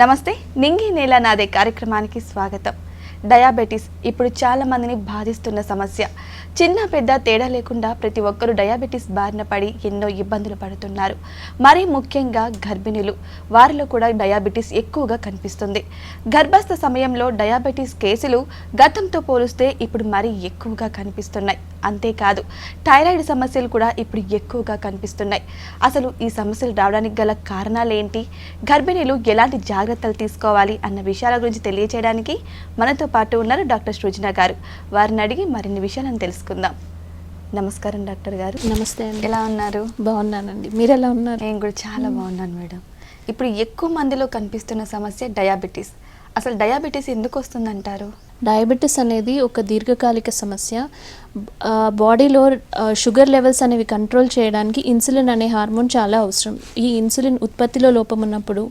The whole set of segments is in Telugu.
నమస్తే నింగి నేల నాదే కార్యక్రమానికి స్వాగతం. డయాబెటీస్ ఇప్పుడు చాలా మందిని బాధిస్తున్న సమస్య. చిన్న పెద్ద తేడా లేకుండా ప్రతి ఒక్కరూ డయాబెటీస్ బారిన పడి ఎన్నో ఇబ్బందులు పడుతున్నారు. మరీ ముఖ్యంగా గర్భిణులు. వారిలో కూడా డయాబెటీస్ ఎక్కువగా కనిపిస్తుంది. గర్భస్థ సమయంలో డయాబెటీస్ కేసులు గతంతో పోలిస్తే ఇప్పుడు మరీ ఎక్కువగా కనిపిస్తున్నాయి. అంతేకాదు థైరాయిడ్ సమస్యలు కూడా ఇప్పుడు ఎక్కువగా కనిపిస్తున్నాయి. అసలు ఈ సమస్యలు రావడానికి గల కారణాలు ఏంటి? గర్భిణీలు ఎలాంటి జాగ్రత్తలు తీసుకోవాలి? అన్న విషయాల గురించి తెలియచేయడానికి మనతో పాటు ఉన్నారు డాక్టర్ సృజన గారు. వారిని అడిగి మరిన్ని విషయాలను తెలుసుకుందాం. నమస్కారం డాక్టర్ గారు. నమస్తే అండి. ఎలా ఉన్నారు? బాగున్నానండి. మీరు ఎలా ఉన్నారు? నేను కూడా చాలా బాగున్నాను మేడం. ఇప్పుడు ఎక్కువ మందిలో కనిపిస్తున్న సమస్య డయాబెటీస్. అసలు డయాబెటీస్ ఎందుకు వస్తుందంటారు? డయాబెటీస్ అనేది ఒక దీర్ఘకాలిక సమస్య. బాడీలో షుగర్ లెవెల్స్ అనేవి కంట్రోల్ చేయడానికి ఇన్సులిన్ అనే హార్మోన్ చాలా అవసరం. ఈ ఇన్సులిన్ ఉత్పత్తిలో లోపం ఉన్నప్పుడు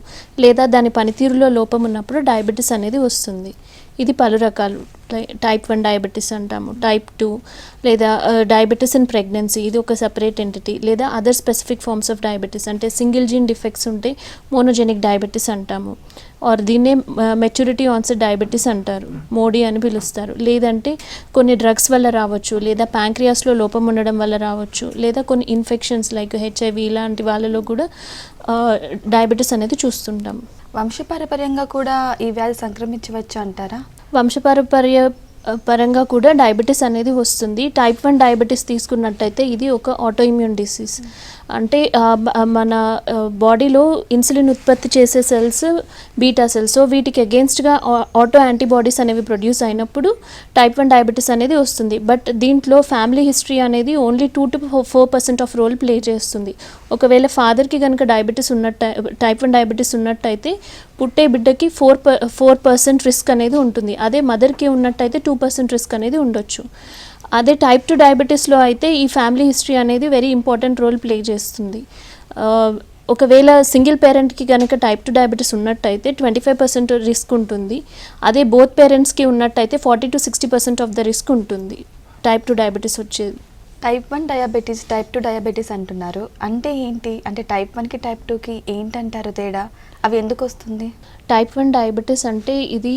లేదా దాని పనితీరులో లోపం ఉన్నప్పుడు డయాబెటీస్ అనేది వస్తుంది. ఇది పలు రకాలు. టై- టైప్ వన్ డయాబెటీస్ అంటాము టైప్ టూ లేదా డయాబెటీస్ ఇన్ ప్రెగ్నెన్సీ ఇది ఒక సపరేట్ ఎంటిటీ లేదా other specific forms of diabetes అంటే సింగిల్ జీన్ డిఫెక్ట్స్ ఉంటే మోనోజెనిక్ డయాబెటీస్ అంటాము. ఆర్ దీన్నే మెచ్యూరిటీ ఆన్సెట్ డయాబెటీస్ అంటారు మోడీ అని పిలుస్తారు. లేదంటే కొన్ని డ్రగ్స్ వల్ల రావచ్చు లేదా ప్యాంక్రియాస్లో లోపం ఉండడం వల్ల రావచ్చు లేదా కొన్ని ఇన్ఫెక్షన్స్ లైక్ హెచ్ఐవి ఇలాంటి వాళ్ళలో కూడా డయాబెటీస్ అనేది చూస్తుంటాం వంశపారపర్యంగా కూడా ఈ వ్యాధి సంక్రమించవచ్చు అంటారా? వంశపారపర్య పరంగా కూడా డయాబెటీస్ అనేది వస్తుంది. టైప్ వన్ డయాబెటీస్ తీసుకున్నట్టయితే ఇది ఒక ఆటోఇమ్యూన్ డిసీజ్ అంటే మన బాడీలో ఇన్సులిన్ ఉత్పత్తి చేసే సెల్స్ బీటా సెల్స్ సో వీటికి అగేన్స్ట్గా ఆటో యాంటీబాడీస్ అనేవి ప్రొడ్యూస్ అయినప్పుడు టైప్ వన్ డయాబెటీస్ అనేది వస్తుంది. బట్ దీంట్లో ఫ్యామిలీ హిస్టరీ అనేది only two to four percent of role play చేస్తుంది. ఒకవేళ ఫాదర్కి కనుక డయాబెటీస్ ఉన్నట్టు టైప్ వన్ డయాబెటీస్ ఉన్నట్టయితే పుట్టే బిడ్డకి four per four percent risk అనేది ఉంటుంది. అదే మదర్కి ఉన్నట్టయితే టూ పర్సెంట్ రిస్క్ అనేది ఉండొచ్చు. అదే టైప్ టూ డయాబెటీస్లో అయితే ఈ ఫ్యామిలీ హిస్టరీ అనేది వెరీ ఇంపార్టెంట్ రోల్ ప్లే చేస్తుంది. ఒకవేళ సింగిల్ పేరెంట్కి కనుక టైప్ టూ డయాబెటీస్ ఉన్నట్టయితే ట్వంటీ ఫైవ్ పర్సెంట్ రిస్క్ ఉంటుంది. అదే బోత్ పేరెంట్స్కి ఉన్నట్టయితే forty to sixty percent of the risk ఉంటుంది. టైప్ టూ డయాబెటీస్ వచ్చేది. Type one diabetes type two diabetes అంటున్నారు. అంటే ఏంటి? అంటే టైప్ వన్కి టైప్ టూకి ఏంటంటారు తేడా? అవి ఎందుకు వస్తుంది? టైప్ వన్ డయాబెటీస్ అంటే ఇది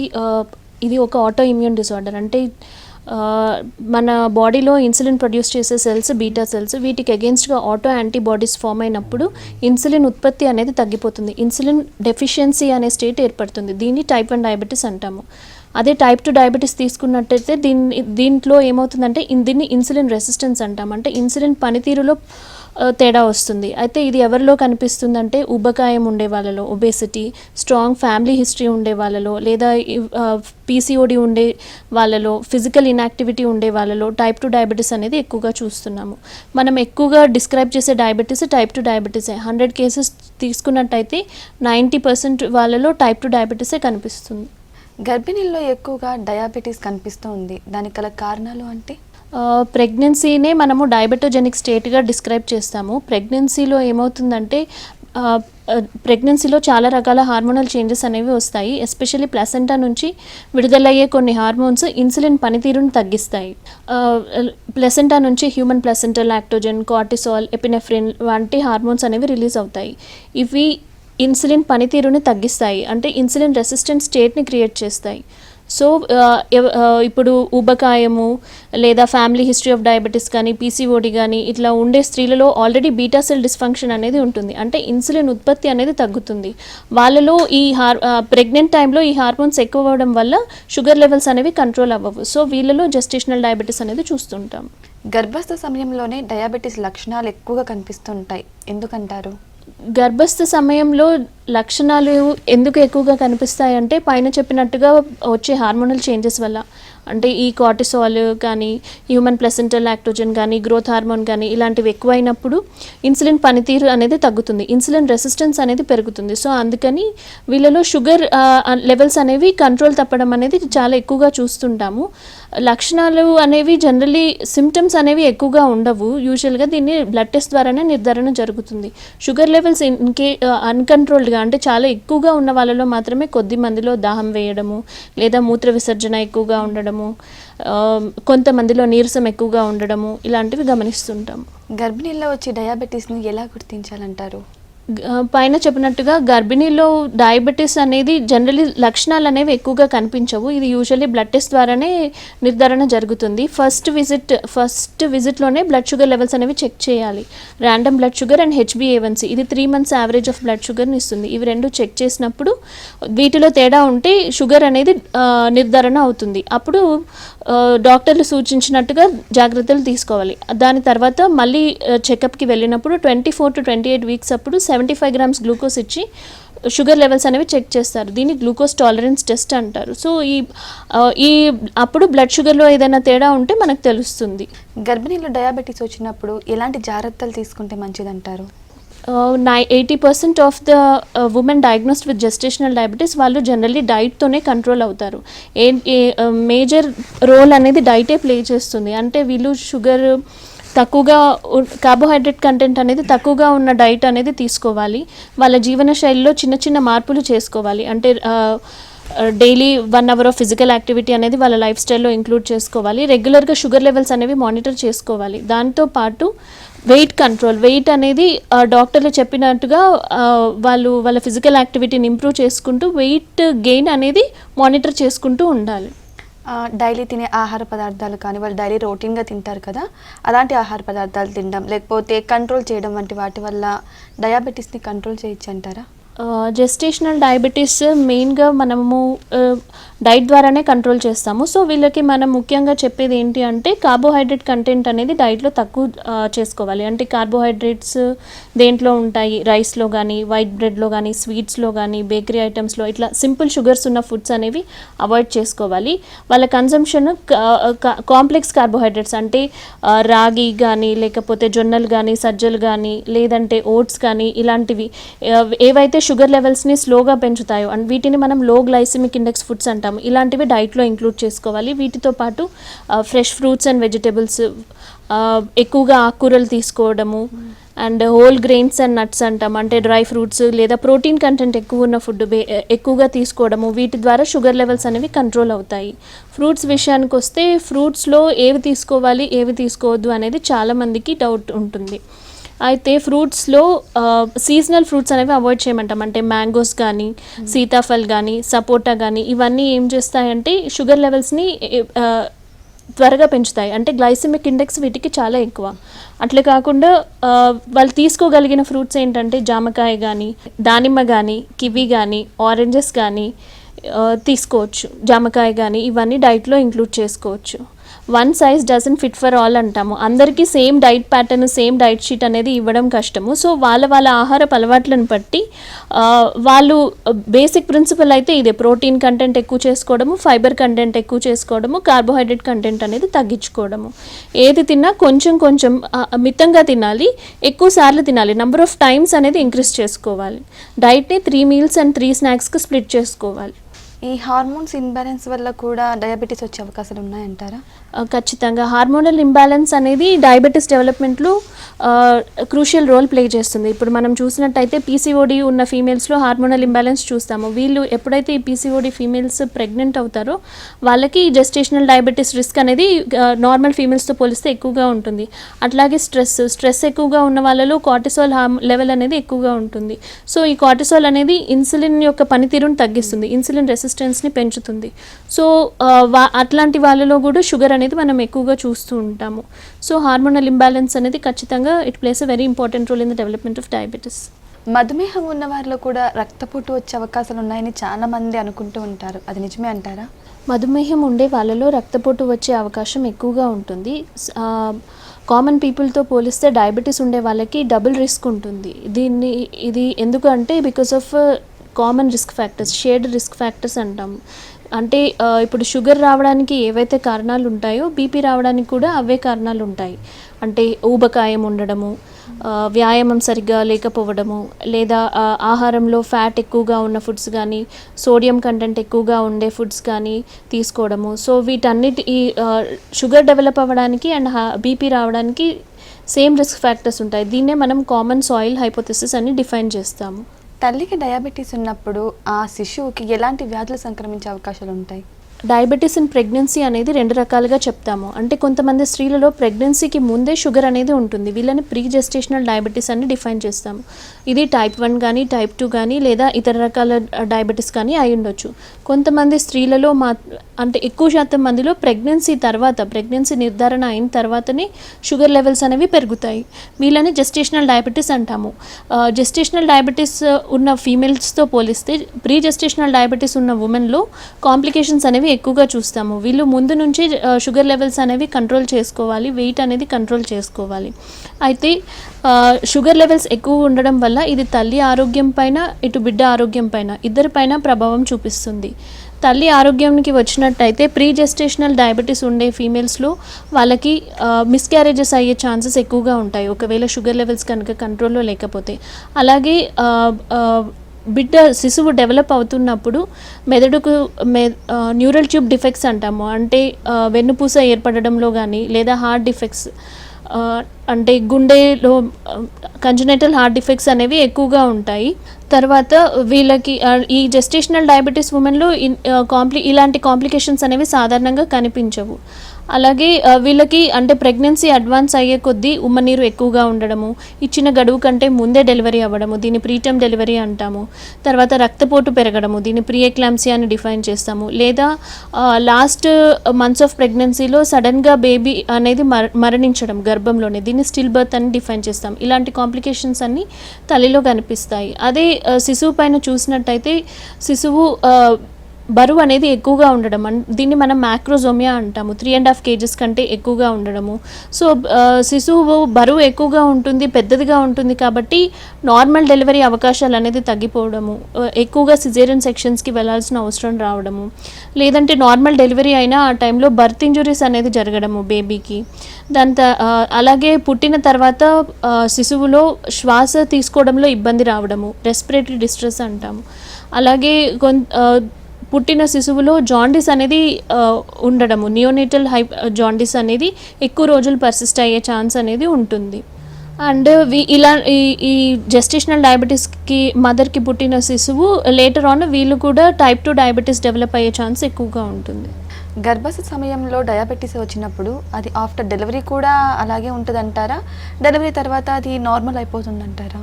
ఇది ఒక ఆటో ఇమ్యూన్ డిసార్డర్ అంటే మన బాడీలో ఇన్సులిన్ ప్రొడ్యూస్ చేసే సెల్స్ బీటా సెల్స్ వీటికి అగేన్స్ట్గా ఆటో యాంటీబాడీస్ ఫామ్ అయినప్పుడు ఇన్సులిన్ ఉత్పత్తి అనేది తగ్గిపోతుంది. ఇన్సులిన్ డెఫిషియన్సీ అనే స్టేట్ ఏర్పడుతుంది. దీన్ని టైప్ వన్ డయాబెటీస్ అంటాము. అదే టైప్ టూ డయాబెటీస్ తీసుకున్నట్టయితే దీన్ని దీంట్లో ఏమవుతుందంటే దీన్ని ఇన్సులిన్ రెసిస్టెన్స్ అంటాం అంటే ఇన్సులిన్ పనితీరులో తేడా వస్తుంది. అయితే ఇది ఎవరిలో కనిపిస్తుందంటే ఉబ్బకాయం ఉండే వాళ్ళలో ఒబేసిటీ స్ట్రాంగ్ ఫ్యామిలీ హిస్టరీ ఉండే వాళ్ళలో లేదా పీసీఓడి ఉండే వాళ్ళలో ఫిజికల్ ఇన్యాక్టివిటీ ఉండే వాళ్ళలో టైప్ టు డయాబెటీస్ అనేది ఎక్కువగా చూస్తున్నాము. మనం ఎక్కువగా డిస్క్రైబ్ చేసే డయాబెటీస్ టైప్ టు డయాబెటీసే హండ్రెడ్ కేసెస్ తీసుకున్నట్టయితే నైంటీ పర్సెంట్ వాళ్ళలో టైప్ టు డయాబెటీసే కనిపిస్తుంది. గర్భిణీల్లో ఎక్కువగా డయాబెటీస్ కనిపిస్తూ ఉంది. దానికి గల కారణాలు అంటే? ప్రెగ్నెన్సీనే మనము డయాబెటోజెనిక్ స్టేట్గా డిస్క్రైబ్ చేస్తాము. ప్రెగ్నెన్సీలో ఏమవుతుందంటే ప్రెగ్నెన్సీలో చాలా రకాల హార్మోనల్ చేంజెస్ అనేవి వస్తాయి. ఎస్పెషల్లీ ప్లసెంటా నుంచి విడుదలయ్యే కొన్ని హార్మోన్స్ ఇన్సులిన్ పనితీరును తగ్గిస్తాయి. ప్లసెంటా నుంచి human placenta lactogen cortisol epinephrine వంటి హార్మోన్స్ అనేవి రిలీజ్ అవుతాయి. ఇవి ఇన్సులిన్ పనితీరుని తగ్గిస్తాయి. అంటే ఇన్సులిన్ రెసిస్టెంట్ స్టేట్ని క్రియేట్ చేస్తాయి. సో ఎవ- ఇప్పుడు ఊబకాయము లేదా ఫ్యామిలీ హిస్టరీ ఆఫ్ డయాబెటీస్ కానీ పీసీఓడి కానీ ఇట్లా ఉండే స్త్రీలలో ఆల్రెడీ బీటా సెల్ డిస్ఫంక్షన్ అనేది ఉంటుంది. అంటే ఇన్సులిన్ ఉత్పత్తి అనేది తగ్గుతుంది. వాళ్ళలో ఈ హార్ ప్రెగ్నెంట్ టైంలో ఈ హార్మోన్స్ ఎక్కువ అవ్వడం వల్ల షుగర్ లెవెల్స్ అనేవి కంట్రోల్ అవ్వవు. సో వీళ్ళలో జెస్టేషనల్ డయాబెటీస్ అనేది చూస్తుంటాం. గర్భస్థ సమయంలోనే డయాబెటీస్ లక్షణాలు ఎక్కువగా కనిపిస్తుంటాయి. ఎందుకంటారు? గర్భస్థ సమయంలో లక్షణాలు ఎందుకు ఎక్కువగా కనిపిస్తాయంటే పైన చెప్పినట్టుగా వచ్చే హార్మోనల్ చేంజెస్ వల్ల. అంటే ఈ కార్టిసాల్ కానీ హ్యూమన్ ప్లసెంటల్ యాక్టోజన్ కానీ గ్రోత్ హార్మోన్ కానీ ఇలాంటివి ఎక్కువైనప్పుడు ఇన్సులిన్ పనితీరు అనేది తగ్గుతుంది. ఇన్సులిన్ రెసిస్టెన్స్ అనేది పెరుగుతుంది. సో అందుకని వీళ్ళలో షుగర్ లెవెల్స్ uh, అనేవి కంట్రోల్ తప్పడం అనేది చాలా ఎక్కువగా చూస్తుంటాము. లక్షణాలు అనేవి జనరలీ సిమ్టమ్స్ అనేవి ఎక్కువగా ఉండవు. యూజువల్గా దీన్ని బ్లడ్ టెస్ట్ ద్వారానే నిర్ధారణ జరుగుతుంది. షుగర్ లెవెల్స్ ఇన్కే అన్కంట్రోల్డ్గా అంటే చాలా ఎక్కువగా ఉన్న వాళ్ళలో మాత్రమే కొద్ది మందిలో దాహం వేయడము లేదా మూత్ర విసర్జన ఎక్కువగా ఉండడం ఉండడము కొంతమందిలో నీరసం ఎక్కువగా ఉండడము ఇలాంటివి గమనిస్తుంటాం గర్భిణీల్లో వచ్చే డయాబెటీస్ని ఎలా గుర్తించాలంటారు? పైన చెప్పినట్టుగా గర్భిణీలో డయాబెటీస్ అనేది జనరలీ లక్షణాలు అనేవి ఎక్కువగా కనిపించవు. ఇది యూజువల్లీ బ్లడ్ టెస్ట్ ద్వారానే నిర్ధారణ జరుగుతుంది. ఫస్ట్ విజిట్ ఫస్ట్ విజిట్లోనే బ్లడ్ షుగర్ లెవెల్స్ అనేవి చెక్ చేయాలి. Random blood sugar and H B A one C ఇది three months average of blood షుగర్ని ఇస్తుంది. ఇవి రెండు చెక్ చేసినప్పుడు వీటిలో తేడా ఉంటే షుగర్ అనేది నిర్ధారణ అవుతుంది. అప్పుడు డాక్టర్లు సూచించినట్టుగా జాగ్రత్తలు తీసుకోవాలి. దాని తర్వాత మళ్ళీ చెకప్కి వెళ్ళినప్పుడు twenty four to twenty eight weeks అప్పుడు seven seventy five grams glucose ఇచ్చి షుగర్ లెవెల్స్ అనేవి చెక్ చేస్తారు. దీన్ని గ్లూకోజ్ టాలరెన్స్ టెస్ట్ అంటారు. సో ఈ ఈ అప్పుడు బ్లడ్ షుగర్లో ఏదైనా తేడా ఉంటే మనకు తెలుస్తుంది. గర్భిణీలో డయాబెటీస్ వచ్చినప్పుడు ఎలాంటి జాగ్రత్తలు తీసుకుంటే మంచిదంటారు? నై eighty percent of the women diagnosed with gestational diabetes వాళ్ళు జనరల్లీ డైట్తోనే కంట్రోల్ అవుతారు. ఏ మేజర్ రోల్ అనేది డైటే ప్లే చేస్తుంది. అంటే వీళ్ళు షుగర్ తక్కువగా కార్బోహైడ్రేట్ కంటెంట్ అనేది తక్కువగా ఉన్న డైట్ అనేది తీసుకోవాలి. వాళ్ళ జీవన శైలిలో చిన్న చిన్న మార్పులు చేసుకోవాలి. అంటే daily one hour of physical activity అనేది వాళ్ళ లైఫ్ స్టైల్లో ఇంక్లూడ్ చేసుకోవాలి. రెగ్యులర్గా షుగర్ లెవెల్స్ అనేవి మానిటర్ చేసుకోవాలి. దాంతో పాటు వెయిట్ కంట్రోల్ వెయిట్ అనేది డాక్టర్లు చెప్పినట్టుగా వాళ్ళు వాళ్ళ ఫిజికల్ యాక్టివిటీని ఇంప్రూవ్ చేసుకుంటూ వెయిట్ గెయిన్ అనేది మానిటర్ చేసుకుంటూ ఉండాలి. డైలీ తినే ఆహార పదార్థాలు కానీ వాళ్ళు డైలీ రొటీన్గా తింటారు కదా అలాంటి ఆహార పదార్థాలు తినడం లేకపోతే కంట్రోల్ చేయడం వంటి వాటి వల్ల డయాబెటీస్ని కంట్రోల్ చేయొచ్చు అంటారా? జెస్టేషనల్ డయాబెటీస్ మెయిన్గా మనము డైట్ ద్వారానే కంట్రోల్ చేస్తాము. సో వీళ్ళకి మనం ముఖ్యంగా చెప్పేది ఏంటి అంటే కార్బోహైడ్రేట్ కంటెంట్ అనేది డైట్లో తక్కువ చేసుకోవాలి. అంటే కార్బోహైడ్రేట్స్ దేంట్లో ఉంటాయి? రైస్లో కానీ వైట్ బ్రెడ్లో కానీ స్వీట్స్లో కానీ బేకరీ ఐటమ్స్లో ఇట్లా సింపుల్ షుగర్స్ ఉన్న ఫుడ్స్ అనేవి అవాయిడ్ చేసుకోవాలి. వాళ్ళ కన్జంప్షన్ కాంప్లెక్స్ కార్బోహైడ్రేట్స్ అంటే రాగి కానీ లేకపోతే జొన్నలు కానీ సజ్జలు కానీ లేదంటే ఓట్స్ కానీ ఇలాంటివి ఏవైతే షుగర్ లెవెల్స్ని స్లోగా పెంచుతాయో అండ్ వీటిని మనం లో గ్లైసిమిక్ ఇండెక్స్ ఫుడ్స్ అంటాము ఇలాంటివి డైట్లో ఇంక్లూడ్ చేసుకోవాలి. వీటితో పాటు ఫ్రెష్ ఫ్రూట్స్ అండ్ వెజిటేబుల్స్ ఎక్కువగా ఆకుకూరలు తీసుకోవడము and whole grains and nuts అంటాం. అంటే డ్రై ఫ్రూట్స్ లేదా ప్రోటీన్ కంటెంట్ ఎక్కువ ఉన్న ఫుడ్ ఎక్కువగా తీసుకోవడము. వీటి ద్వారా షుగర్ లెవెల్స్ అనేవి కంట్రోల్ అవుతాయి. ఫ్రూట్స్ విషయానికి వస్తే ఫ్రూట్స్లో ఏవి తీసుకోవాలి ఏవి తీసుకోవద్దు అనేది చాలామందికి డౌట్ ఉంటుంది. అయితే ఫ్రూట్స్లో సీజనల్ ఫ్రూట్స్ అనేవి అవాయిడ్ చేయమంటాం. అంటే మ్యాంగోస్ కానీ సీతాఫల్ కానీ సపోటా కానీ ఇవన్నీ ఏం చేస్తాయంటే షుగర్ లెవెల్స్ని త్వరగా పెంచుతాయి. అంటే గ్లైసిమిక్ ఇండెక్స్ వీటికి చాలా ఎక్కువ. అట్లే కాకుండా వాళ్ళు తీసుకోగలిగిన ఫ్రూట్స్ ఏంటంటే జామకాయ కానీ దానిమ్మ కానీ కివి కానీ ఆరెంజెస్ కానీ తీసుకోవచ్చు. జామకాయ కానీ ఇవన్నీ డైట్లో ఇంక్లూడ్ చేసుకోవచ్చు. One size doesn't fit for all అంటాము. అందరికీ same diet pattern same diet sheet అనేది ఇవ్వడం కష్టము. సో వాళ్ళ వాళ్ళ ఆహారపు అలవాట్లను బట్టి వాళ్ళు బేసిక్ ప్రిన్సిపల్ అయితే ఇదే. ప్రోటీన్ కంటెంట్ ఎక్కువ చేసుకోవడము ఫైబర్ కంటెంట్ ఎక్కువ చేసుకోవడము కార్బోహైడ్రేట్ కంటెంట్ అనేది తగ్గించుకోవడము. ఏది తిన్నా కొంచెం కొంచెం మితంగా తినాలి ఎక్కువ సార్లు తినాలి. నెంబర్ ఆఫ్ టైమ్స్ అనేది ఇంక్రీజ్ చేసుకోవాలి. డైట్ని త్రీ మీల్స్ అండ్ త్రీ స్నాక్స్కి స్ప్లిట్ చేసుకోవాలి. ఈ హార్మోన్స్ ఇంబ్యాలెన్స్ వల్ల కూడా డయాబెటీస్ వచ్చే అవకాశాలు ఉన్నాయంటారా? ఖచ్చితంగా. హార్మోనల్ ఇంబ్యాలెన్స్ అనేది డయాబెటీస్ డెవలప్మెంట్లో క్రూషియల్ రోల్ ప్లే చేస్తుంది. ఇప్పుడు మనం చూసినట్టయితే పీసీఓడి ఉన్న ఫీమేల్స్లో హార్మోనల్ ఇంబ్యాలెన్స్ చూస్తాము. వీళ్ళు ఎప్పుడైతే ఈ పీసీఓడి ఫీమేల్స్ ప్రెగ్నెంట్ అవుతారో వాళ్ళకి జెస్టేషనల్ డయాబెటీస్ రిస్క్ అనేది నార్మల్ ఫీమేల్స్తో పోలిస్తే ఎక్కువగా ఉంటుంది. అట్లాగే స్ట్రెస్ స్ట్రెస్ ఎక్కువగా ఉన్న వాళ్ళలో కార్టిసోల్ హార్మ్ లెవెల్ అనేది ఎక్కువగా ఉంటుంది. సో ఈ కార్టిసోల్ అనేది ఇన్సులిన్ యొక్క పనితీరును తగ్గిస్తుంది. ఇన్సులిన్ రెసిస్టెన్స్ని పెంచుతుంది. సో అట్లాంటి వాళ్ళలో కూడా షుగర్ అనేది మనం ఎక్కువగా చూస్తూ ఉంటాము. సో హార్మోనల్ ఇంబ్యాలెన్స్ అనేది ఖచ్చితంగా it plays a very important role in the development of diabetes మధుమేహం ఉన్న వారిలో కూడా రక్తపోటు వచ్చే అవకాశాలు ఉన్నాయని చాలా మంది అనుకుంటూ ఉంటారు. అది నిజమే అంటారా? మధుమేహం ఉండే వాళ్ళలో రక్తపోటు వచ్చే అవకాశం ఎక్కువగా ఉంటుంది. కామన్ పీపుల్తో పోలిస్తే డయాబెటీస్ ఉండే వాళ్ళకి డబుల్ రిస్క్ ఉంటుంది. దీన్ని ఇది ఎందుకు అంటే because of common risk factors shared risk factors అంటాం. అంటే ఇప్పుడు షుగర్ రావడానికి ఏవైతే కారణాలు ఉంటాయో బీపీ రావడానికి కూడా అవే కారణాలు ఉంటాయి. అంటే ఊబకాయం ఉండడము వ్యాయామం సరిగ్గా లేకపోవడము లేదా ఆహారంలో ఫ్యాట్ ఎక్కువగా ఉన్న ఫుడ్స్ కానీ సోడియం కంటెంట్ ఎక్కువగా ఉండే ఫుడ్స్ కానీ తీసుకోవడము. సో వీటన్నిటి ఈ షుగర్ డెవలప్ అవ్వడానికి అండ్ బీపీ రావడానికి సేమ్ రిస్క్ ఫ్యాక్టర్స్ ఉంటాయి. దీన్నే మనం కామన్ సాయిల్ హైపోథెసిస్ అని డిఫైన్ చేస్తాము. తల్లికి డయాబెటీస్ ఉన్నప్పుడు ఆ శిశువుకి ఎలాంటి వ్యాధులు సంక్రమించే అవకాశాలు ఉంటాయి? డయాబెటీస్ ఇన్ ప్రెగ్నెన్సీ అనేది రెండు రకాలుగా చెప్తాము. అంటే కొంతమంది స్త్రీలలో ప్రెగ్నెన్సీకి ముందే షుగర్ అనేది ఉంటుంది. వీళ్ళని ప్రీ జెస్టేషనల్ డయాబెటీస్ అని డిఫైన్ చేస్తాము. ఇది టైప్ వన్ కానీ టైప్ టూ కానీ లేదా ఇతర రకాల డయాబెటీస్ కానీ అయి ఉండొచ్చు. కొంతమంది స్త్రీలలో మా అంటే ఎక్కువ శాతం మందిలో ప్రెగ్నెన్సీ తర్వాత ప్రెగ్నెన్సీ నిర్ధారణ అయిన తర్వాతనే షుగర్ లెవెల్స్ అనేవి పెరుగుతాయి. వీళ్ళని జెస్టేషనల్ డయాబెటీస్ అంటాము. జెస్టేషనల్ డయాబెటీస్ ఉన్న ఫీమేల్స్తో పోలిస్తే ప్రీ జెస్టేషనల్ డయాబెటీస్ ఉన్న ఉమెన్లో కాంప్లికేషన్స్ అనేవి ఎక్కువగా చూస్తాము. వీళ్ళు ముందు నుంచి షుగర్ లెవెల్స్ అనేవి కంట్రోల్ చేసుకోవాలి. వెయిట్ అనేది కంట్రోల్ చేసుకోవాలి. అయితే షుగర్ లెవెల్స్ ఎక్కువ ఉండడం వల్ల ఇది తల్లి ఆరోగ్యం పైన ఇటు బిడ్డ ఆరోగ్యం పైన ఇద్దరిపైన ప్రభావం చూపిస్తుంది. తల్లి ఆరోగ్యానికి వచ్చినట్టయితే ప్రీ జెస్టేషనల్ డయాబెటీస్ ఉండే ఫీమేల్స్లో వాళ్ళకి మిస్క్యారేజెస్ అయ్యే ఛాన్సెస్ ఎక్కువగా ఉంటాయి. ఒకవేళ షుగర్ లెవెల్స్ కనుక కంట్రోల్లో లేకపోతే. అలాగే బిడ్డ శిశువు డెవలప్ అవుతున్నప్పుడు మెదడుకు మె న్యూరల్ ట్యూబ్ డిఫెక్ట్స్ అంటాము. అంటే వెన్నుపూస ఏర్పడడంలో కానీ లేదా హార్ట్ డిఫెక్ట్స్ అంటే గుండెలో కంజనైటల్ హార్ట్ డిఫెక్ట్స్ అనేవి ఎక్కువగా ఉంటాయి. తర్వాత వీళ్ళకి ఈ జెస్టేషనల్ డయాబెటీస్ ఉమెన్లో కాంప్లి ఇలాంటి కాంప్లికేషన్స్ అనేవి సాధారణంగా కనిపించవు. అలాగే వీళ్ళకి అంటే ప్రెగ్నెన్సీ అడ్వాన్స్ అయ్యే కొద్దీ ఉమ్మనీరు ఎక్కువగా ఉండడము ఇచ్చిన గడువు కంటే ముందే డెలివరీ అవ్వడము దీన్ని ప్రీటమ్ డెలివరీ అంటాము. తర్వాత రక్తపోటు పెరగడము దీన్ని ప్రీ అని డిఫైన్ చేస్తాము. లేదా లాస్ట్ మంత్స్ ఆఫ్ ప్రెగ్నెన్సీలో సడన్గా బేబీ అనేది మర మరణించడం గర్భంలోనే దీన్ని స్టిల్ బర్త్ అని డిఫైన్ చేస్తాం. ఇలాంటి కాంప్లికేషన్స్ అన్నీ తల్లిలో కనిపిస్తాయి. అదే శిశువు పైన చూసినట్టయితే శిశువు బరువు అనేది ఎక్కువగా ఉండడం దీన్ని మనం మ్యాక్రోజోమియా అంటాము. త్రీ అండ్ హాఫ్ కేజెస్ కంటే ఎక్కువగా ఉండడము. సో శిశువు బరువు ఎక్కువగా ఉంటుంది పెద్దదిగా ఉంటుంది కాబట్టి నార్మల్ డెలివరీ అవకాశాలు అనేది తగ్గిపోవడము. ఎక్కువగా సిజేరియన్ సెక్షన్స్కి వెళ్ళాల్సిన అవసరం రావడము. లేదంటే నార్మల్ డెలివరీ అయినా ఆ టైంలో బర్త్ ఇంజురీస్ అనేది జరగడము బేబీకి దాని త- అలాగే పుట్టిన తర్వాత శిశువులో శ్వాస తీసుకోవడంలో ఇబ్బంది రావడము. రెస్పిరేటరీ డిస్ట్రెస్ అంటాము. అలాగే కొంత పుట్టిన శిశువులో జాండిస్ అనేది ఉండడము. నియోనేటల్ హై జాండిస్ అనేది ఎక్కువ రోజులు పర్సిస్ట్ అయ్యే ఛాన్స్ అనేది ఉంటుంది. అండ్ ఇలా ఈ ఈ జెస్టేషనల్ డయాబెటీస్కి మదర్కి పుట్టిన శిశువు లేటర్ ఆన్ వీళ్ళు కూడా టైప్ టూ డయాబెటీస్ డెవలప్ అయ్యే ఛాన్స్ ఎక్కువగా ఉంటుంది. గర్భస సమయంలో డయాబెటీస్ వచ్చినప్పుడు అది ఆఫ్టర్ డెలివరీ కూడా అలాగే ఉంటుందంటారా? డెలివరీ తర్వాత అది నార్మల్ అయిపోతుందంటారా?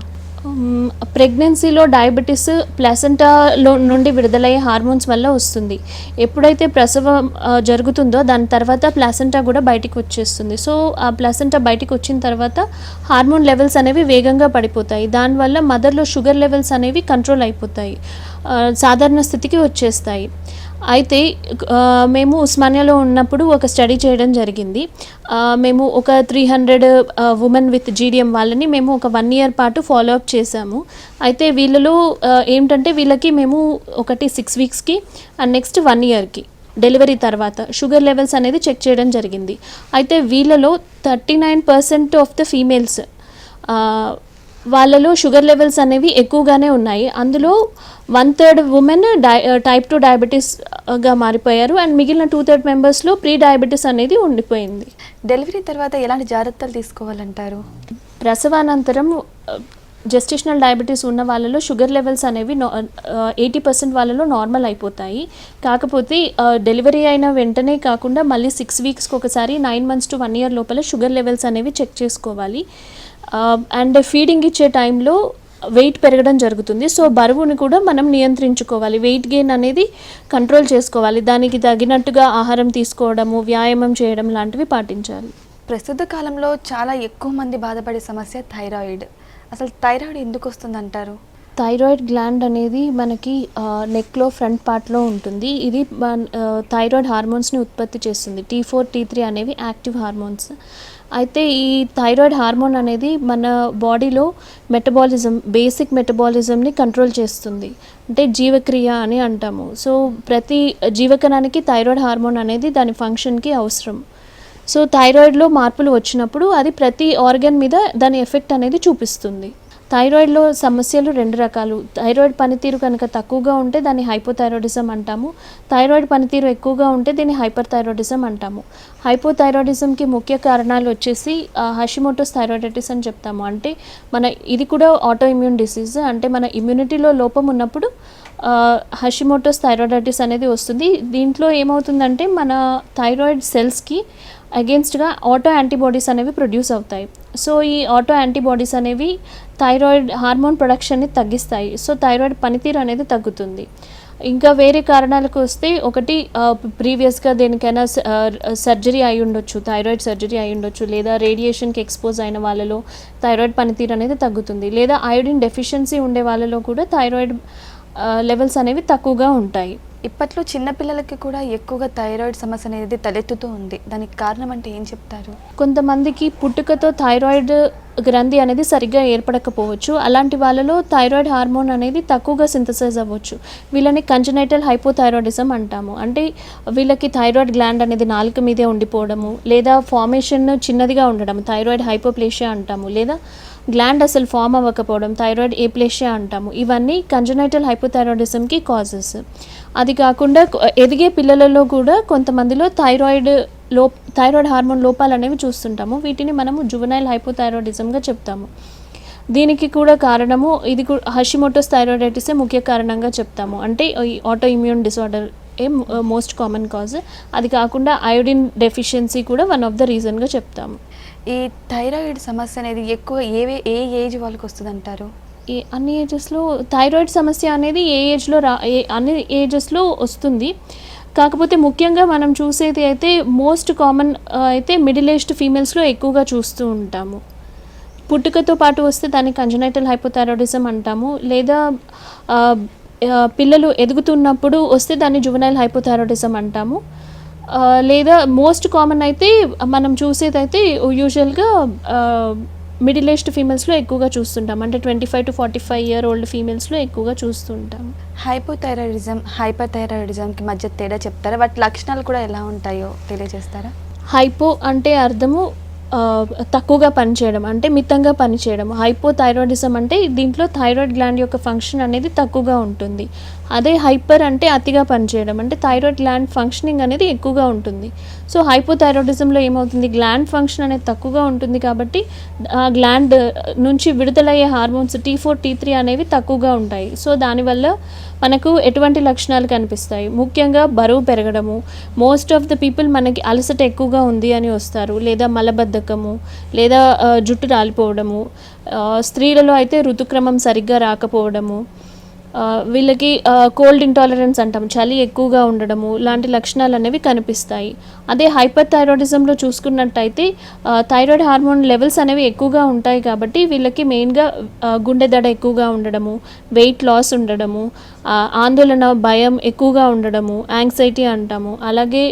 ప్రెగ్నెన్సీలో డయాబెటీస్ ప్లాసెంటాలో నుండి విడుదలయ్యే హార్మోన్స్ వల్ల వస్తుంది. ఎప్పుడైతే ప్రసవం జరుగుతుందో దాని తర్వాత ప్లాసెంటా కూడా బయటికి వచ్చేస్తుంది. సో ఆ ప్లాసెంటా బయటికి వచ్చిన తర్వాత హార్మోన్ లెవెల్స్ అనేవి వేగంగా పడిపోతాయి. దానివల్ల మదర్లో షుగర్ లెవెల్స్ అనేవి కంట్రోల్ అయిపోతాయి. సాధారణ స్థితికి వచ్చేస్తాయి. అయితే మేము ఉస్మానియాలో ఉన్నప్పుడు ఒక స్టడీ చేయడం జరిగింది. మేము ఒక three hundred women with GDM వాళ్ళని మేము ఒక వన్ ఇయర్ పాటు ఫాలో అప్ చేసాము అయితే వీళ్ళలో ఏంటంటే వీళ్ళకి మేము ఒకటి సిక్స్ వీక్స్కి అండ్ నెక్స్ట్ వన్ ఇయర్కి డెలివరీ తర్వాత షుగర్ లెవెల్స్ అనేది చెక్ చేయడం జరిగింది. అయితే వీళ్ళలో thirty nine percent of the females వాళ్ళలో షుగర్ లెవెల్స్ అనేవి ఎక్కువగానే ఉన్నాయి. అందులో one third women die type two డయాబెటీస్గా మారిపోయారు. అండ్ మిగిలిన టూ థర్డ్ మెంబర్స్లో ప్రీ డయాబెటీస్ అనేది ఉండిపోయింది. డెలివరీ తర్వాత ఎలాంటి జాగ్రత్తలు తీసుకోవాలంటారు? ప్రసవానంతరం జెస్టేషనల్ డయాబెటీస్ ఉన్న వాళ్ళలో షుగర్ లెవెల్స్ అనేవి ఎయిటీ పర్సెంట్ వాళ్ళలో నార్మల్ అయిపోతాయి. కాకపోతే డెలివరీ అయిన వెంటనే కాకుండా మళ్ళీ సిక్స్ వీక్స్కి ఒకసారి nine months to one year లోపల షుగర్ లెవెల్స్ అనేవి చెక్ చేసుకోవాలి. అండ్ ఫీడింగ్ ఇచ్చే టైంలో వెయిట్ పెరగడం జరుగుతుంది. సో బరువుని కూడా మనం నియంత్రించుకోవాలి. వెయిట్ గెయిన్ అనేది కంట్రోల్ చేసుకోవాలి. దానికి తగినట్టుగా ఆహారం తీసుకోవడము వ్యాయామం చేయడం లాంటివి పాటించాలి. ప్రస్తుత కాలంలో చాలా ఎక్కువ మంది బాధపడే సమస్య థైరాయిడ్ అసలు థైరాయిడ్ ఎందుకు వస్తుందంటారు? థైరాయిడ్ గ్లాండ్ అనేది మనకి నెక్లో ఫ్రంట్ పార్ట్లో ఉంటుంది. ఇది మన థైరాయిడ్ హార్మోన్స్ని ఉత్పత్తి చేస్తుంది. టీ ఫోర్ టీ త్రీ అనేవి యాక్టివ్ హార్మోన్స్ అయితే ఈ థైరాయిడ్ హార్మోన్ అనేది మన బాడీలో మెటబాలిజం బేసిక్ మెటబాలిజంని కంట్రోల్ చేస్తుంది. అంటే జీవక్రియ అని అంటాము. సో ప్రతి జీవకణానికి థైరాయిడ్ హార్మోన్ అనేది దాని ఫంక్షన్కి అవసరం. సో థైరాయిడ్లో మార్పులు వచ్చినప్పుడు అది ప్రతి ఆర్గన్ మీద దాని ఎఫెక్ట్ అనేది చూపిస్తుంది. థైరాయిడ్లో సమస్యలు రెండు రకాలు. థైరాయిడ్ పనితీరు కనుక తక్కువగా ఉంటే దాన్ని హైపోథైరాయిడిజం అంటాము. థైరాయిడ్ పనితీరు ఎక్కువగా ఉంటే దీన్ని హైపర్ థైరాయిడిజం అంటాము. హైపోథైరాయిడిజంకి ముఖ్య కారణాలు వచ్చేసి హషిమోటోస్ థైరాయిడైటిస్ అని చెప్తాము. అంటే మన ఇది కూడా ఆటో ఇమ్యూన్ డిసీజ్ అంటే మన ఇమ్యూనిటీలో లోపం ఉన్నప్పుడు హషిమోటోస్ థైరాయిడైటిస్ అనేది వస్తుంది. దీంట్లో ఏమవుతుందంటే మన థైరాయిడ్ సెల్స్కి అగేన్స్ట్గా ఆటో యాంటీబాడీస్ అనేవి ప్రొడ్యూస్ అవుతాయి. సో ఈ ఆటో యాంటీబాడీస్ అనేవి థైరాయిడ్ హార్మోన్ ప్రొడక్షన్ని తగ్గిస్తాయి. సో థైరాయిడ్ పనితీరు అనేది తగ్గుతుంది. ఇంకా వేరే కారణాలకు వస్తే ఒకటి ప్రీవియస్గా దేనికైనా సర్జరీ అయి ఉండొచ్చు థైరాయిడ్ సర్జరీ అయి ఉండొచ్చు లేదా రేడియేషన్కి ఎక్స్పోజ్ అయిన వాళ్ళలో థైరాయిడ్ పనితీరు అనేది తగ్గుతుంది. లేదా అయోడిన్ డెఫిషియన్సీ ఉండే వాళ్ళలో కూడా థైరాయిడ్ లెవెల్స్ అనేవి తక్కువగా ఉంటాయి. ఇప్పట్లో చిన్నపిల్లలకి కూడా ఎక్కువగా థైరాయిడ్ సమస్య అనేది తలెత్తుతూ ఉంది. దానికి కారణం అంటే ఏం చెప్తారు? కొంతమందికి పుట్టుకతో థైరాయిడ్ గ్రంథి అనేది సరిగ్గా ఏర్పడకపోవచ్చు. అలాంటి వాళ్ళలో థైరాయిడ్ హార్మోన్ అనేది తక్కువగా సింథసైజ్ అవ్వచ్చు. వీళ్ళని కంజనైటల్ హైపోథైరాయిడిజం అంటాము. అంటే వీళ్ళకి థైరాయిడ్ గ్లాండ్ అనేది నాలుక మీదే ఉండిపోవడము లేదా ఫార్మేషన్ చిన్నదిగా ఉండడం థైరాయిడ్ హైపోప్లేషియా అంటాము లేదా గ్లాండ్ అసలు ఫామ్ అవ్వకపోవడం థైరాయిడ్ ఏప్లేషియా అంటాము. ఇవన్నీ కంజనైటల్ హైపోథైరాయిడిజంకి కాజెస్ అది కాకుండా ఎదిగే పిల్లలలో కూడా కొంతమందిలో థైరాయిడ్లో థైరాయిడ్ హార్మోన్ లోపాలు అనేవి చూస్తుంటాము. వీటిని మనము జువనైల్ హైపోథైరాయిడిజంగా చెప్తాము. దీనికి కూడా కారణము ఇది హషిమోటోస్ థైరాయిడైటిసే ముఖ్య కారణంగా చెప్తాము. అంటే ఈ auto immune disorder a most common cause అది కాకుండా అయోడిన్ డెఫిషియన్సీ కూడా వన్ ఆఫ్ ద రీజన్గా చెప్తాము. ఈ థైరాయిడ్ సమస్య అనేది ఎక్కువ ఏ ఏ ఏజ్ వాళ్ళకి వస్తుంది అంటారు ఈ అన్ని ఏజెస్లో థైరాయిడ్ సమస్య అనేది ఏ ఏజ్లో రా ఏ అన్ని ఏజెస్లో వస్తుంది. కాకపోతే ముఖ్యంగా మనం చూసేది అయితే మోస్ట్ కామన్ అయితే మిడిల్ ఏజ్డ్ ఫీమేల్స్లో ఎక్కువగా చూస్తూ ఉంటాము. పుట్టుకతో పాటు వస్తే దాన్ని కంజనైటల్ హైపోథైరాయిడిజం అంటాము. లేదా పిల్లలు ఎదుగుతున్నప్పుడు వస్తే దాన్ని జువనైల్ హైపోథైరాయిడిజం అంటాము. లేదా మోస్ట్ కామన్ అయితే మనం చూసేదైతే యూజువల్గా మిడిల్ ఏజ్డ్ ఫీమేల్స్లో ఎక్కువగా చూస్తుంటాం. అంటే twenty five to forty five year old ఫీమేల్స్లో ఎక్కువగా చూస్తుంటాం. హైపోథైరాయిడిజం హైపర్ థైరాయిడిజంకి మధ్య తేడా చెప్తారా? వాటి లక్షణాలు కూడా ఎలా ఉంటాయో తెలియజేస్తారా? హైపో అంటే అర్థము తక్కువగా పనిచేయడం అంటే మితంగా పనిచేయడం. హైపోథైరాయిడిజం అంటే దీంట్లో థైరాయిడ్ గ్లాండ్ యొక్క ఫంక్షన్ అనేది తక్కువగా ఉంటుంది. అదే హైపర్ అంటే అతిగా పనిచేయడం అంటే థైరాయిడ్ గ్లాండ్ ఫంక్షనింగ్ అనేది ఎక్కువగా ఉంటుంది. సో హైపోథైరాయిడిజంలో ఏమవుతుంది? గ్లాండ్ ఫంక్షన్ అనేది తక్కువగా ఉంటుంది కాబట్టి ఆ గ్లాండ్ నుంచి విడుదలయ్యే hormones T four T three అనేవి తక్కువగా ఉంటాయి. సో దానివల్ల మనకు ఎటువంటి లక్షణాలు కనిపిస్తాయి? ముఖ్యంగా బరువు పెరగడము. మోస్ట్ ఆఫ్ ద పీపుల్ మనకి అలసట ఎక్కువగా ఉంది అని వస్తారు. లేదా మలబద్ధకము లేదా జుట్టు రాలిపోవడము. స్త్రీలలో అయితే ఋతుక్రమం సరిగ్గా రాకపోవడము. వీళ్ళకి కోల్డ్ ఇంటాలరెన్స్ అంటాం చలి ఎక్కువగా ఉండడము లాంటి లక్షణాలు అనేవి కనిపిస్తాయి. అదే హైపర్ థైరాయిడిజంలో చూసుకున్నట్టయితే థైరాయిడ్ హార్మోన్ లెవెల్స్ అనేవి ఎక్కువగా ఉంటాయి కాబట్టి వీళ్ళకి మెయిన్గా గుండె దడ ఎక్కువగా ఉండడము వెయిట్ లాస్ ఉండడము ఆందోళన భయం ఎక్కువగా ఉండడము యాంగ్జైటీ అంటాము. అలాగే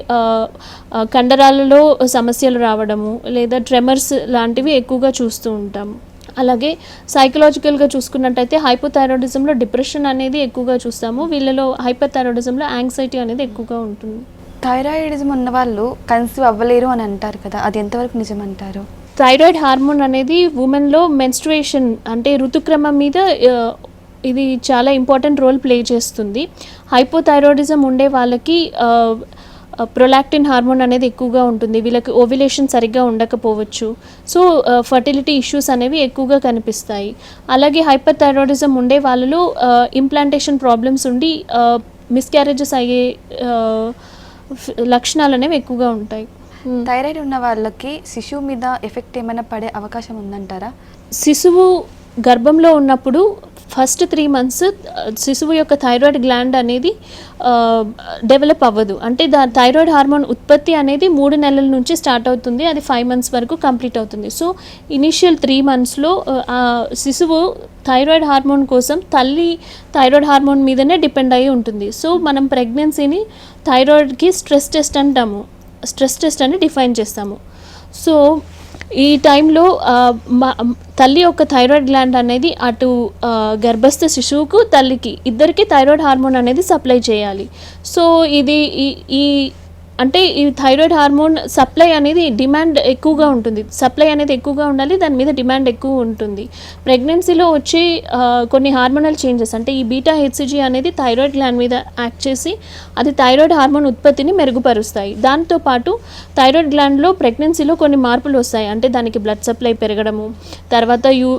కండరాలలో సమస్యలు రావడము లేదా ట్రెమర్స్ లాంటివి ఎక్కువగా చూస్తూ ఉంటాము అలాగే సైకలాజికల్గా చూసుకున్నట్టయితే హైపోథైరాయిడిజంలో డిప్రెషన్ అనేది ఎక్కువగా చూస్తాము. వీళ్ళలో హైపర్ థైరాయిడిజంలో యాంగ్జైటీ అనేది ఎక్కువగా ఉంటుంది. థైరాయిడిజం ఉన్న వాళ్ళు కన్సీవ్ అవ్వలేరు అని అంటారు కదా. అది ఎంతవరకు నిజం అంటారు థైరాయిడ్ హార్మోన్ అనేది ఉమెన్లో మెన్స్ట్రుయేషన్ అంటే ఋతుక్రమం మీద ఇది చాలా ఇంపార్టెంట్ రోల్ ప్లే చేస్తుంది. హైపోథైరాయిడిజం ఉండే వాళ్ళకి ప్రొలాక్టిన్ హార్మోన్ అనేది ఎక్కువగా ఉంటుంది. వీళ్ళకి ఓవిలేషన్ సరిగ్గా ఉండకపోవచ్చు. సో ఫర్టిలిటీ ఇష్యూస్ అనేవి ఎక్కువగా కనిపిస్తాయి. అలాగే హైపర్ థైరాయిడిజం ఉండే వాళ్ళలో ఇంప్లాంటేషన్ ప్రాబ్లమ్స్ ఉండి మిస్క్యారేజెస్ అయ్యే లక్షణాలు అనేవి ఎక్కువగా ఉంటాయి. థైరాయిడ్ ఉన్న వాళ్ళకి శిశువు మీద ఎఫెక్ట్ ఏమైనా పడే అవకాశం ఉందంటారా? శిశువు గర్భంలో ఉన్నప్పుడు ఫస్ట్ త్రీ మంత్స్ శిశువు యొక్క థైరాయిడ్ గ్లాండ్ అనేది uh, డెవలప్ అవ్వదు. అంటే దా థైరాయిడ్ హార్మోన్ ఉత్పత్తి అనేది మూడు నెలల నుంచి స్టార్ట్ అవుతుంది. అది ఫైవ్ మంత్స్ వరకు కంప్లీట్ అవుతుంది. సో ఇనీషియల్ త్రీ మంత్స్లో ఆ శిశువు థైరాయిడ్ హార్మోన్ కోసం తల్లి థైరాయిడ్ హార్మోన్ మీదనే డిపెండ్ అయి ఉంటుంది. సో మనం ప్రెగ్నెన్సీని థైరాయిడ్కి స్ట్రెస్ టెస్ట్ అంటాము. స్ట్రెస్ టెస్ట్ అని డిఫైన్ చేస్తాము. సో ఈ టైంలో తల్లి యొక్క థైరాయిడ్ గ్లాండ్ అనేది అటు గర్భస్థ శిశువుకు తల్లికి ఇద్దరికి థైరాయిడ్ హార్మోన్ అనేది సప్లై చేయాలి. సో ఇది ఈ ఈ అంటే ఈ థైరాయిడ్ హార్మోన్ సప్లై అనేది డిమాండ్ ఎక్కువగా ఉంటుంది. సప్లై అనేది ఎక్కువగా ఉండాలి దాని మీద డిమాండ్ ఎక్కువ ఉంటుంది. ప్రెగ్నెన్సీలో వచ్చే కొన్ని హార్మోనల్ చేంజెస్ అంటే ఈ బీటా హెచ్సిజీ అనేది థైరాయిడ్ గ్లాండ్ మీద యాక్ట్ చేసి అది థైరాయిడ్ హార్మోన్ ఉత్పత్తిని మెరుగుపరుస్తాయి. దాంతోపాటు థైరాయిడ్ గ్లాండ్లో ప్రెగ్నెన్సీలో కొన్ని మార్పులు వస్తాయి. అంటే దానికి బ్లడ్ సప్లై పెరగడము తర్వాత యూ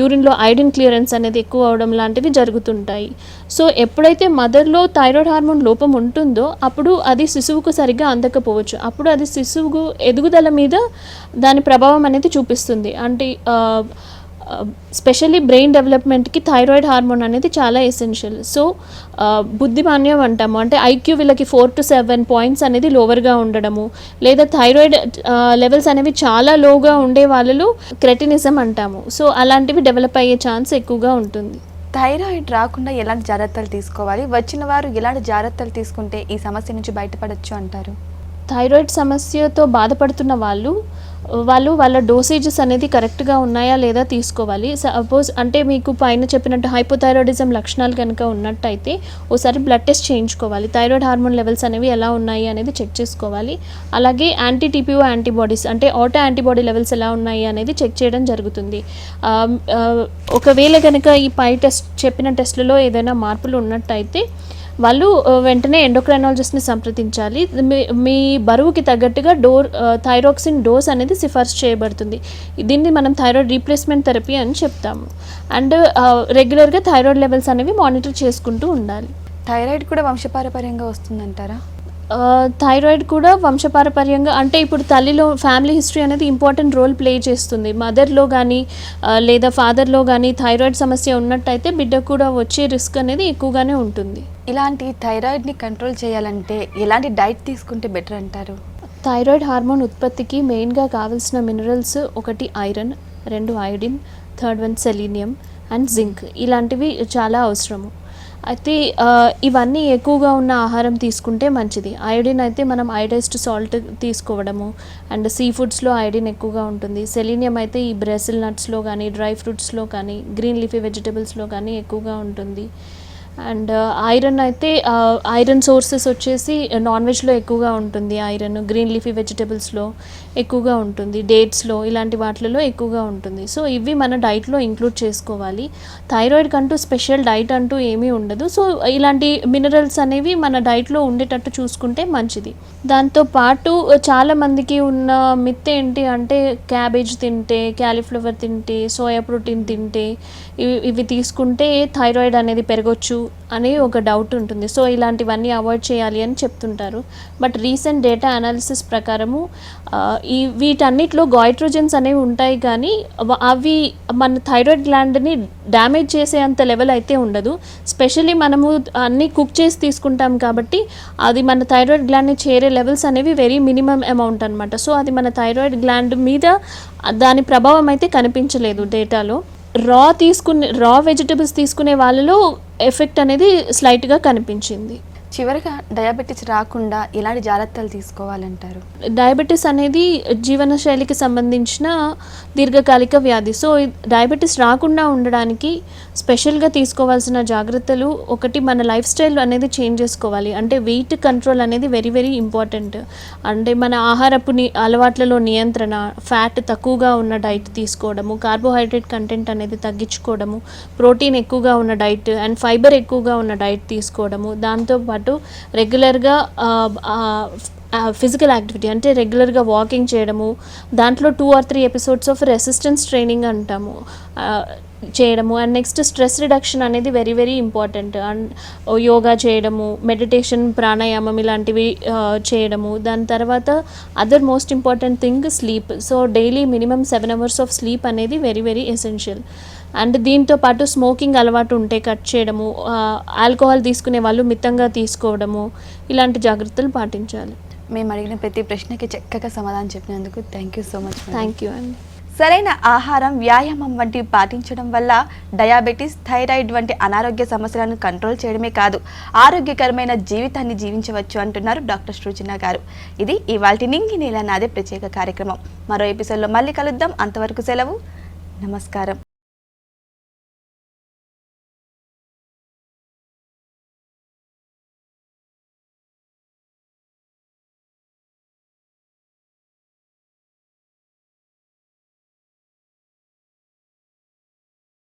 యూరిన్లో ఐడిన్ క్లియరెన్స్ అనేది ఎక్కువ అవడం లాంటివి జరుగుతుంటాయి. సో ఎప్పుడైతే మదర్లో థైరాయిడ్ హార్మోన్ లోపం ఉంటుందో అప్పుడు అది శిశువుకు సరిగ్గా అందకపోవచ్చు. అప్పుడు అది శిశువు ఎదుగుదల మీద దాని ప్రభావం అనేది చూపిస్తుంది. అంటే స్పెషల్లీ బ్రెయిన్ డెవలప్మెంట్కి థైరాయిడ్ హార్మోన్ అనేది చాలా ఎసెన్షియల్. సో బుద్ధిమాన్యం అంటాము. అంటే ఐక్యూ వీళ్ళకి ఫోర్ టు సెవెన్ పాయింట్స్ అనేది లోవర్గా ఉండడము లేదా థైరాయిడ్ లెవెల్స్ అనేవి చాలా లోగా ఉండే వాళ్ళు క్రెటినిజం అంటాము. సో అలాంటివి డెవలప్ అయ్యే ఛాన్స్ ఎక్కువగా ఉంటుంది. థైరాయిడ్ రాకుండా ఎలాంటి జాగ్రత్తలు తీసుకోవాలి? వచ్చిన వారు ఎలాంటి జాగ్రత్తలు తీసుకుంటే ఈ సమస్య నుంచి బయటపడచ్చు అంటారు? థైరాయిడ్ సమస్యతో బాధపడుతున్న వాళ్ళు వాళ్ళు వాళ్ళ డోసేజెస్ అనేది కరెక్ట్గా ఉన్నాయా లేదా తీసుకోవాలి. సపోజ్ అంటే మీకు పైన చెప్పినట్టు హైపోథైరాయిడిజం లక్షణాలు కనుక ఉన్నట్టయితే ఒకసారి బ్లడ్ టెస్ట్ చేయించుకోవాలి. థైరాయిడ్ హార్మోన్ లెవెల్స్ అనేవి ఎలా ఉన్నాయి అనేది చెక్ చేసుకోవాలి. అలాగే యాంటీ టీపీఓ యాంటీబాడీస్ అంటే ఆటో యాంటీబాడీ లెవెల్స్ ఎలా ఉన్నాయి అనేది చెక్ చేయడం జరుగుతుంది. Um, uh, ఒకవేళ కనుక ఈ పై టెస్ట్ చెప్పిన టెస్ట్లలో ఏదైనా మార్పులు ఉన్నట్టయితే వాళ్ళు వెంటనే ఎండోక్రైనాలజిస్ట్ని సంప్రదించాలి. మీ- మీ బరువుకి తగ్గట్టుగా డోర్ థైరాక్సిన్ డోస్ అనేది సిఫార్సు చేయబడుతుంది. దీన్ని మనం థైరాయిడ్ రీప్లేస్మెంట్ థెరపీ అని చెప్తాము. అండ్ రెగ్యులర్గా థైరాయిడ్ లెవెల్స్ అనేవి మానిటర్ చేసుకుంటూ ఉండాలి. థైరాయిడ్ కూడా వంశపారపర్యంగా వస్తుందంటారా? థైరాయిడ్ కూడా వంశపారపర్యంగా అంటే ఇప్పుడు తల్లిలో ఫ్యామిలీ హిస్టరీ అనేది ఇంపార్టెంట్ రోల్ ప్లే చేస్తుంది. మదర్లో కానీ లేదా ఫాదర్లో కానీ థైరాయిడ్ సమస్య ఉన్నట్టయితే బిడ్డకు కూడా వచ్చే రిస్క్ అనేది ఎక్కువగానే ఉంటుంది. ఇలాంటి థైరాయిడ్ని కంట్రోల్ చేయాలంటే ఎలాంటి డైట్ తీసుకుంటే బెటర్ అంటారు? థైరాయిడ్ హార్మోన్ ఉత్పత్తికి మెయిన్గా కావాల్సిన మినరల్స్ ఒకటి ఐరన్ రెండు iodine third one selenium and zinc ఇలాంటివి చాలా అవసరము. అయితే ఇవన్నీ ఎక్కువగా ఉన్న ఆహారం తీసుకుంటే మంచిది. ఐడిన్ అయితే మనం ఐడైస్డ్ సాల్ట్ తీసుకోవడము అండ్ సీ ఫుడ్స్లో ఐడిన్ ఎక్కువగా ఉంటుంది. సెలీనియం అయితే ఈ బ్రెసిల్ నట్స్లో కానీ డ్రై ఫ్రూట్స్లో కానీ గ్రీన్ లీఫీ వెజిటబుల్స్లో కానీ ఎక్కువగా ఉంటుంది. అండ్ ఐరన్ అయితే ఐరన్ సోర్సెస్ వచ్చేసి నాన్ వెజ్లో ఎక్కువగా ఉంటుంది ఐరన్ గ్రీన్ లీఫీ వెజిటబుల్స్లో ఎక్కువగా ఉంటుంది డేట్స్లో ఇలాంటి వాటిలలో ఎక్కువగా ఉంటుంది. సో ఇవి మన డైట్లో ఇంక్లూడ్ చేసుకోవాలి. థైరాయిడ్ కంటూ స్పెషల్ డైట్ అంటూ ఏమీ ఉండదు. సో ఇలాంటి మినరల్స్ అనేవి మన డైట్లో ఉండేటట్టు చూసుకుంటే మంచిది. దాంతో పాటు చాలా మందికి ఉన్న మిత్ ఏంటి అంటే క్యాబేజ్ తింటే క్యాలీఫ్లవర్ తింటే సోయా ప్రోటీన్ తింటే ఇవి ఇవి తీసుకుంటే థైరాయిడ్ అనేది పెరగొచ్చు. అనే ఒక డౌట్ ఉంటుంది. సో ఇలాంటివన్నీ అవాయిడ్ చేయాలి అని చెప్తుంటారు. బట్ రీసెంట్ డేటా అనాలిసిస్ ప్రకారము ఈ వీటన్నిటిలో గాయిట్రోజన్స్ అనేవి ఉంటాయి కానీ అవి మన థైరాయిడ్ గ్లాండ్ని డ్యామేజ్ చేసే అంత లెవెల్ అయితే ఉండదు. స్పెషల్లీ మనము అన్నీ కుక్ చేసి తీసుకుంటాం కాబట్టి అది మన థైరాయిడ్ గ్లాండ్ని చేరే లెవెల్స్ అనేవి వెరీ మినిమం అమౌంట్ అనమాట సో అది మన థైరాయిడ్ గ్లాండ్ మీద దాని ప్రభావం అయితే కనిపించలేదు డేటాలో రా తీసుకునే రా వెజిటబుల్స్ తీసుకునే వాళ్ళలో ఎఫెక్ట్ అనేది స్లైట్గా కనిపించింది. చివరిగా డయాబెటీస్ రాకుండా ఎలాంటి జాగ్రత్తలు తీసుకోవాలంటారు? డయాబెటీస్ అనేది జీవనశైలికి సంబంధించిన దీర్ఘకాలిక వ్యాధి. సో డయాబెటిస్ డయాబెటీస్ రాకుండా ఉండడానికి స్పెషల్గా తీసుకోవాల్సిన జాగ్రత్తలు ఒకటి మన లైఫ్ స్టైల్ అనేది చేంజ్ చేసుకోవాలి. అంటే వెయిట్ కంట్రోల్ అనేది వెరీ వెరీ ఇంపార్టెంట్. అంటే మన ఆహారపు ని అలవాట్లలో నియంత్రణ ఫ్యాట్ తక్కువగా ఉన్న డైట్ తీసుకోవడము కార్బోహైడ్రేట్ కంటెంట్ అనేది తగ్గించుకోవడము ప్రోటీన్ ఎక్కువగా ఉన్న డైట్ అండ్ ఫైబర్ ఎక్కువగా ఉన్న డైట్ తీసుకోవడము దాంతో పాటు రెగ్యులర్గా ఫిజికల్ యాక్టివిటీ అంటే రెగ్యులర్గా వాకింగ్ చేయడము దాంట్లో two or three episodes of resistance training అంటాము. చేయడము. అండ్ నెక్స్ట్ స్ట్రెస్ రిడక్షన్ అనేది very very important. And yoga చేయడము మెడిటేషన్ ప్రాణాయామం ఇలాంటివి చేయడము. దాని తర్వాత other most important thing sleep. So daily minimum seven hours of sleep అనేది వెరీ వెరీ ఎసెన్షియల్. అండ్ దీంతో పాటు స్మోకింగ్ అలవాటు ఉంటే కట్ చేయడము ఆల్కహాల్ తీసుకునే వాళ్ళు మితంగా తీసుకోవడము ఇలాంటి జాగ్రత్తలు పాటించాలి. మేము అడిగిన ప్రతి ప్రశ్నకి చక్కగా సమాధానం చెప్పినందుకు thank you so much thank you అండి. సరైన ఆహారం వ్యాయామం వంటివి పాటించడం వల్ల డయాబెటీస్ థైరాయిడ్ వంటి అనారోగ్య సమస్యలను కంట్రోల్ చేయడమే కాదు ఆరోగ్యకరమైన జీవితాన్ని జీవించవచ్చు అంటున్నారు డాక్టర్ సృజన గారు. ఇది ఇవాల్టి నింగి నీల నాదే ప్రత్యేక కార్యక్రమం. మరో ఎపిసోడ్లో మళ్ళీ కలుద్దాం. అంతవరకు సెలవు. నమస్కారం.